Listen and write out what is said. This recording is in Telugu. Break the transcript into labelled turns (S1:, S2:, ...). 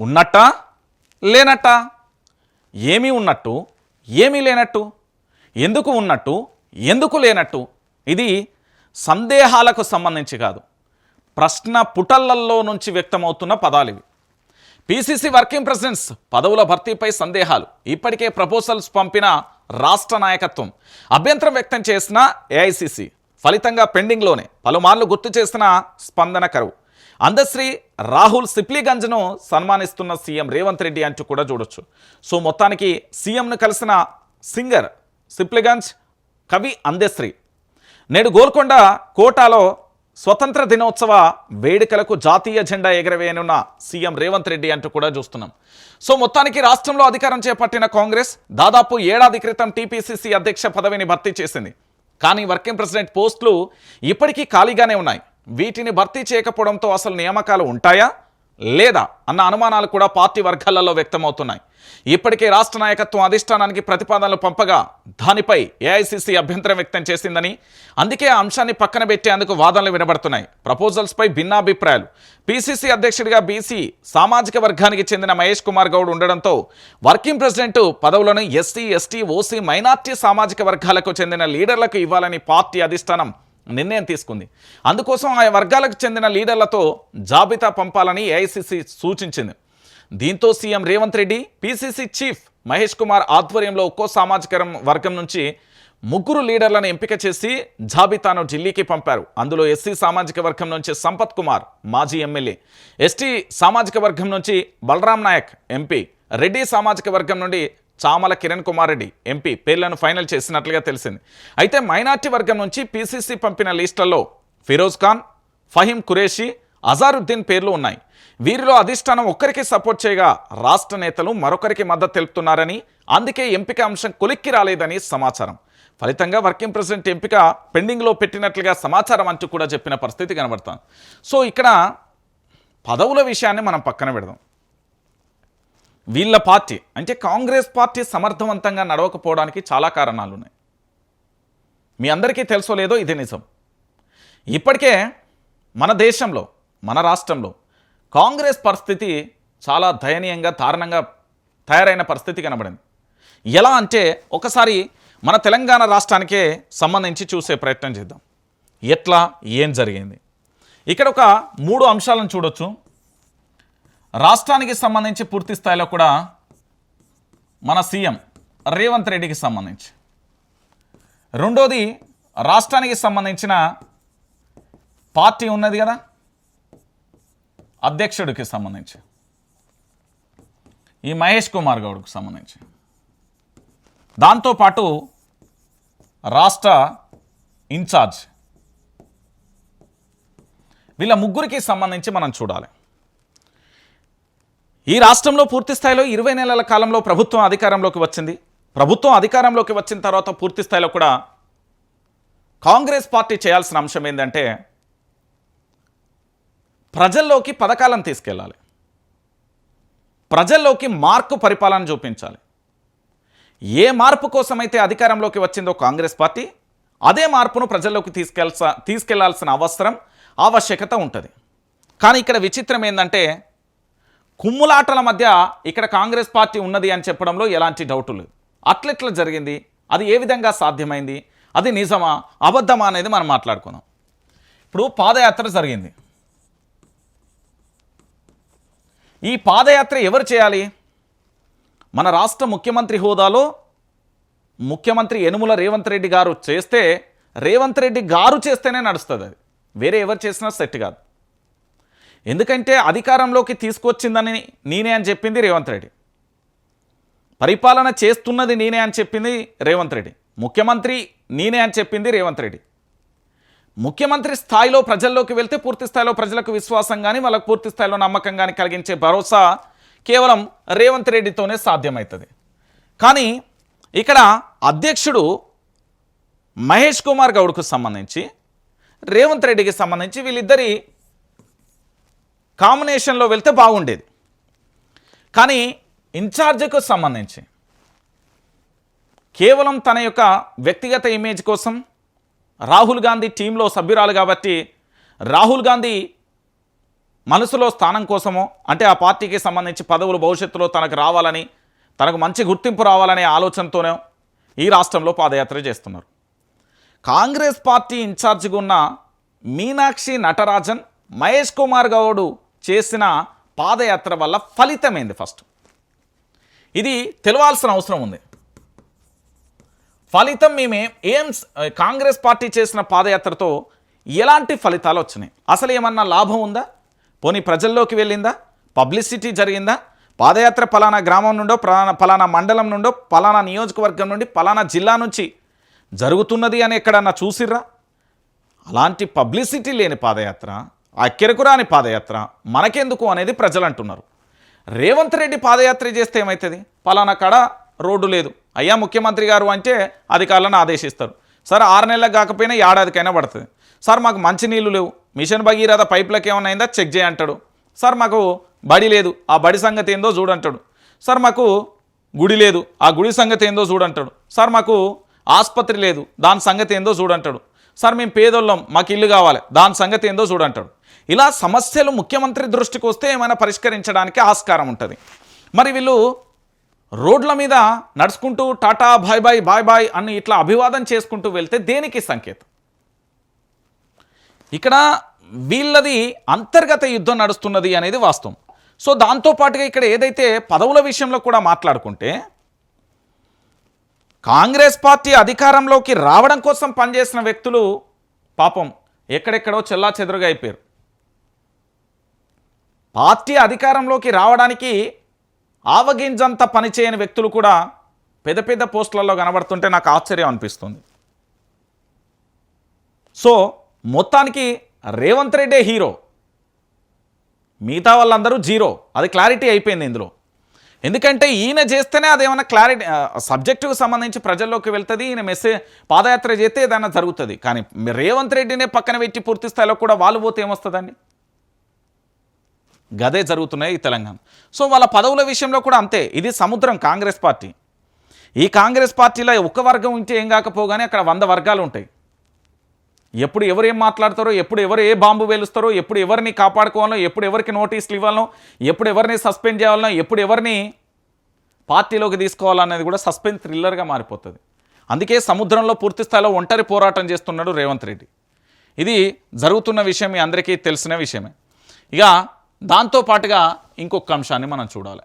S1: ఉన్నట్టా? లేనట్టా? ఏమీ ఉన్నట్టు? ఏమీ లేనట్టు? ఎందుకు ఉన్నట్టు? ఎందుకు లేనట్టు? ఇది సందేహాలకు సంబంధించి కాదు. ప్రశ్న పుటలల్లో నుంచి వ్యక్తమవుతున్న పదాలు ఇవి. పిసిసి వర్కింగ్ ప్రెసిడెంట్స్ పదవుల భర్తీపై సందేహాలు. ఇప్పటికే ప్రపోజల్స్ పంపిన రాష్ట్ర నాయకత్వం. అభ్యంతరం వ్యక్తం చేసిన ఏఐసిసి. ఫలితంగా పెండింగ్లోనే. పలుమార్లు గుర్తు చేసిన స్పందన కరువు. అందశ్రీ రాహుల్ సిప్లీగంజ్ను సన్మానిస్తున్న సీఎం రేవంత్ రెడ్డి అంటూ కూడా చూడొచ్చు. సో మొత్తానికి సీఎంను కలిసిన సింగర్ సిప్లిగంజ్ కవి అందశ్రీ నేడు గోల్కొండ కోటాలో స్వతంత్ర దినోత్సవ వేడుకలకు జాతీయ జెండా ఎగరవేయనున్న సీఎం రేవంత్ రెడ్డి అంటూ కూడా చూస్తున్నాం. సో మొత్తానికి రాష్ట్రంలో అధికారం చేపట్టిన కాంగ్రెస్ దాదాపు ఏడాది క్రితం టీపీసీసీ అధ్యక్ష పదవిని భర్తీ చేసింది. కానీ వర్కింగ్ ప్రెసిడెంట్ పోస్టులు ఇప్పటికీ ఖాళీగానే ఉన్నాయి. వీటిని భర్తీ చేయకపోవడంతో అసలు నియామకాలు ఉంటాయా? లేదా? అన్న అనుమానాలు కూడా పార్టీ వర్గాలలో వ్యక్తమవుతున్నాయి. ఇప్పటికే రాష్ట్ర నాయకత్వం అధిష్టానానికి ప్రతిపాదనలు పంపగా దానిపై ఏఐసిసి అభ్యంతరం వ్యక్తం చేసిందని అందుకే ఆ అంశాన్ని పక్కన పెట్టేందుకు వాదనలు వినబడుతున్నాయి. ప్రపోజల్స్పై భిన్నాభిప్రాయాలు. పిసిసి అధ్యక్షుడిగా బీసీ సామాజిక వర్గానికి చెందిన మహేష్ కుమార్ గౌడ్ ఉండడంతో వర్కింగ్ ప్రెసిడెంట్ పదవులను ఎస్సీ ఎస్టీ ఓసీ మైనార్టీ సామాజిక వర్గాలకు చెందిన లీడర్లకు ఇవ్వాలని పార్టీ అధిష్టానం నిర్ణయం తీసుకుంది. అందుకోసం ఆ వర్గాలకు చెందిన లీడర్లతో జాబితా పంపాలని ఏఐసిసి సూచించింది. దీంతో CM Revanth Reddy PCC chief Mahesh Kumar ఆధ్వర్యంలో ఒక్కో సామాజిక వర్గం నుంచి ముగ్గురు లీడర్లను ఎంపిక చేసి జాబితాను ఢిల్లీకి పంపారు. అందులో ఎస్సీ సామాజిక వర్గం నుంచి సంపత్ కుమార్ మాజీ ఎమ్మెల్యే. ఎస్టీ సామాజిక వర్గం నుంచి బలరాం నాయక్ ఎంపీ. రెడ్డి సామాజిక వర్గం నుండి చామల కిరణ్ కుమార్ రెడ్డి ఎంపీ పేర్లను ఫైనల్ చేసినట్లుగా తెలిసింది. అయితే మైనార్టీ వర్గం నుంచి పీసీసీ పంపిన లిస్టులలో ఫిరోజ్ ఖాన్ ఫహీం ఖురేషి అజారుద్దీన్ పేర్లు ఉన్నాయి. వీరిలో అధిష్టానం ఒక్కరికి సపోర్ట్ చేయగా రాష్ట్ర నేతలు మరొకరికి మద్దతు తెలుపుతున్నారని అందుకే ఎంపిక అంశం కొలిక్కి రాలేదని సమాచారం. ఫలితంగా వర్కింగ్ ప్రెసిడెంట్ ఎంపిక పెండింగ్లో పెట్టినట్లుగా సమాచారం అంటూ కూడా చెప్పిన పరిస్థితి కనబడుతుంది. సో ఇక్కడ పదవుల విషయాన్ని మనం పక్కన పెడదాం. వీళ్ళ పార్టీ అంటే కాంగ్రెస్ పార్టీ సమర్థవంతంగా నడవకపోవడానికి చాలా కారణాలు ఉన్నాయి మీ అందరికీ తెలుసో లేదో ఇది నిజం. ఇప్పటికే మన దేశంలో మన రాష్ట్రంలో కాంగ్రెస్ పరిస్థితి చాలా దయనీయంగా దారుణంగా తయారైన పరిస్థితి కనబడింది. ఎలా అంటే ఒకసారి మన తెలంగాణ రాష్ట్రానికే సంబంధించి చూసే ప్రయత్నం చేద్దాం. ఎట్లా ఏం జరిగింది? ఇక్కడ ఒక మూడు అంశాలను చూడొచ్చు. రాష్ట్రానికి సంబంధించి పూర్తి స్థాయిలో కూడా మన సీఎం రేవంత్ రెడ్డికి సంబంధించి. రెండోది రాష్ట్రానికి సంబంధించిన పార్టీ ఉన్నది కదా అధ్యక్షుడికి సంబంధించి. ఈ మహేష్ కుమార్ గౌడ్కు సంబంధించి. దాంతోపాటు రాష్ట్ర ఇన్ఛార్జ్. వీళ్ళ ముగ్గురికి సంబంధించి మనం చూడాలి. ఈ రాష్ట్రంలో పూర్తి స్థాయిలో ఇరవై నెలల కాలంలో ప్రభుత్వం అధికారంలోకి వచ్చింది. ప్రభుత్వం అధికారంలోకి వచ్చిన తర్వాత పూర్తి స్థాయిలో కూడా కాంగ్రెస్ పార్టీ చేయాల్సిన అంశం ఏంటంటే ప్రజల్లోకి పథకాలను తీసుకెళ్ళాలి. ప్రజల్లోకి మార్పు పరిపాలన చూపించాలి. ఏ మార్పు కోసమైతే అధికారంలోకి వచ్చిందో కాంగ్రెస్ పార్టీ అదే మార్పును ప్రజల్లోకి తీసుకెళ్సా తీసుకెళ్ళాల్సిన అవసరం ఆవశ్యకత ఉంటుంది. కానీ ఇక్కడ విచిత్రం ఏంటంటే కుమ్ములాటల మధ్య ఇక్కడ కాంగ్రెస్ పార్టీ ఉన్నది అని చెప్పడంలో ఎలాంటి డౌట్ లేదు అట్లెట్లా జరిగింది? అది ఏ విధంగా సాధ్యమైంది? అది నిజమా? అబద్ధమా అనేది మనం మాట్లాడుకుందాం. ఇప్పుడు పాదయాత్ర జరిగింది. ఈ పాదయాత్ర ఎవరు చేయాలి? మన రాష్ట్ర ముఖ్యమంత్రి హోదాలో ముఖ్యమంత్రి యనుమల రేవంత్ రెడ్డి గారు చేస్తే రేవంత్ రెడ్డి గారు చేస్తేనే నడుస్తుంది అది. వేరే ఎవరు చేసినా సెట్ కాదు. ఎందుకంటే అధికారంలోకి తీసుకొచ్చిందని నేనే అని చెప్పింది రేవంత్ రెడ్డి. పరిపాలన చేస్తున్నది నేనే అని చెప్పింది రేవంత్ రెడ్డి. ముఖ్యమంత్రి నేనే అని చెప్పింది రేవంత్ రెడ్డి. ముఖ్యమంత్రి స్థాయిలో ప్రజల్లోకి వెళ్తే పూర్తి స్థాయిలో ప్రజలకు విశ్వాసం కానీ వాళ్ళకు పూర్తి స్థాయిలో నమ్మకం కానీ కలిగించే భరోసా కేవలం రేవంత్ రెడ్డితోనే సాధ్యమవుతుంది కానీ ఇక్కడ అధ్యక్షుడు మహేష్ కుమార్ గౌడ్కు సంబంధించి రేవంత్ రెడ్డికి సంబంధించి వీళ్ళిద్దరి కాంబినేషన్లో వెళ్తే బాగుండేది. కానీ ఇన్ఛార్జ్కు సంబంధించి కేవలం తన యొక్క వ్యక్తిగత ఇమేజ్ కోసం రాహుల్ గాంధీ టీంలో సభ్యురాలు కాబట్టి రాహుల్ గాంధీ మనసులో స్థానం కోసమో అంటే ఆ పార్టీకి సంబంధించి పదవులు భవిష్యత్తులో తనకు రావాలని తనకు మంచి గుర్తింపు రావాలనే ఆలోచనతోనే ఈ రాష్ట్రంలో పాదయాత్ర చేస్తున్నారు. కాంగ్రెస్ పార్టీ ఇన్ఛార్జిగా ఉన్న మీనాక్షి నటరాజన్ మహేష్ కుమార్ గౌడు చేసిన పాదయాత్ర వల్ల ఫలితమైంది ఫస్ట్. ఇది తెలవాల్సిన అవసరం ఉంది. ఫలితం మేమే ఏం కాంగ్రెస్ పార్టీ చేసిన పాదయాత్రతో ఎలాంటి ఫలితాలు వచ్చినాయి? అసలు ఏమన్నా లాభం ఉందా? పోనీ ప్రజల్లోకి వెళ్ళిందా? పబ్లిసిటీ జరిగిందా? పాదయాత్ర పలానా గ్రామం నుండో పలానా పలానా మండలం నుండో పలానా నియోజకవర్గం నుండి పలానా జిల్లా నుంచి జరుగుతున్నది అని ఎక్కడన్నా చూసిర్రా? అలాంటి పబ్లిసిటీ లేని పాదయాత్ర అక్కెరకురాని పాదయాత్ర మనకెందుకు అనేది ప్రజలు అంటున్నారు రేవంత్ రెడ్డి పాదయాత్ర చేస్తే ఏమవుతుంది పలానా కాడ రోడ్డు లేదు. అయ్యా ముఖ్యమంత్రి గారు అంటే అధికారులను ఆదేశిస్తారు. సార్ ఆరు నెలలకు కాకపోయినా ఏడాదికైనా పడుతుంది. సార్ మాకు మంచినీళ్ళు లేవు. మిషన్ భగీరథ పైపులకు ఏమైనా అయిందా? చెక్ చేయంటాడు సార్ మాకు బడి లేదు. ఆ బడి సంగతి ఏందో చూడంటాడు సార్ మాకు గుడి లేదు. ఆ గుడి సంగతి ఏందో చూడంటాడు సార్ మాకు ఆసుపత్రి లేదు. దాని సంగతి ఏందో చూడంటాడు సార్ మేము పేదోళ్ళం మాకు ఇల్లు కావాలి దాని సంగతి ఏందో చూడంటాడు. ఇలా సమస్యలు ముఖ్యమంత్రి దృష్టికి వస్తే ఏమైనా పరిష్కరించడానికి ఆస్కారం ఉంటుంది. మరి వీళ్ళు రోడ్ల మీద నడుచుకుంటూ tata bye bye bye bye అని ఇట్లా అభివాదం చేసుకుంటూ వెళ్తే దేనికి సంకేతం? ఇక్కడ వీళ్ళది అంతర్గత యుద్ధం నడుస్తున్నది అనేది వాస్తవం. సో దాంతోపాటుగా ఇక్కడ ఏదైతే పదవుల విషయంలో కూడా మాట్లాడుకుంటే కాంగ్రెస్ పార్టీ అధికారంలోకి రావడం కోసం పనిచేసిన వ్యక్తులు పాపం ఎక్కడెక్కడో చెల్లా చెదురుగా అయిపోయారు. పార్టీ అధికారంలోకి రావడానికి ఆవగింజంత పనిచేయని వ్యక్తులు కూడా పెద్ద పెద్ద పోస్టులలో కనబడుతుంటే నాకు ఆశ్చర్యం అనిపిస్తుంది. సో మొత్తానికి రేవంత్ రెడ్డే హీరో మిగతా వాళ్ళందరూ జీరో. అది క్లారిటీ అయిపోయింది ఇందులో. ఎందుకంటే ఈయన చేస్తేనే అదేమన్నా క్లారిటీ సబ్జెక్టుకు సంబంధించి ప్రజల్లోకి వెళ్తుంది ఈయన మెసేజ్ పాదయాత్ర చేస్తే ఏదైనా జరుగుతుంది. కానీ రేవంత్ రెడ్డినే పక్కన పెట్టి పూర్తి స్థాయిలో కూడా వాళ్ళు పోతే ఏమొస్తుందండి? గదే జరుగుతున్నాయి తెలంగాణ. సో వాళ్ళ పదవుల విషయంలో కూడా అంతే. ఇది సముద్రం కాంగ్రెస్ పార్టీ. ఈ కాంగ్రెస్ పార్టీలో ఒక వర్గం ఉంటే ఏం కాకపోగానే అక్కడ వంద వర్గాలు ఉంటాయి. ఎప్పుడు ఎవరు ఏం మాట్లాడతారో ఎప్పుడు ఎవరు ఏ బాంబు వేలుస్తారో ఎప్పుడు ఎవరిని కాపాడుకోవాలో ఎప్పుడు ఎవరికి నోటీసులు ఇవ్వాలనో ఎప్పుడు ఎవరిని సస్పెండ్ చేయాలనో ఎప్పుడు ఎవరిని పార్టీలోకి తీసుకోవాలనేది కూడా సస్పెన్స్ థ్రిల్లర్గా మారిపోతుంది. అందుకే సముద్రంలో పూర్తి స్థాయిలో ఒంటరి పోరాటం చేస్తున్నాడు రేవంత్ రెడ్డి. ఇది జరుగుతున్న విషయం మీ అందరికీ తెలిసిన విషయమే. ఇక దాంతో పాటుగా ఇంకొక అంశాన్ని మనం చూడాలి.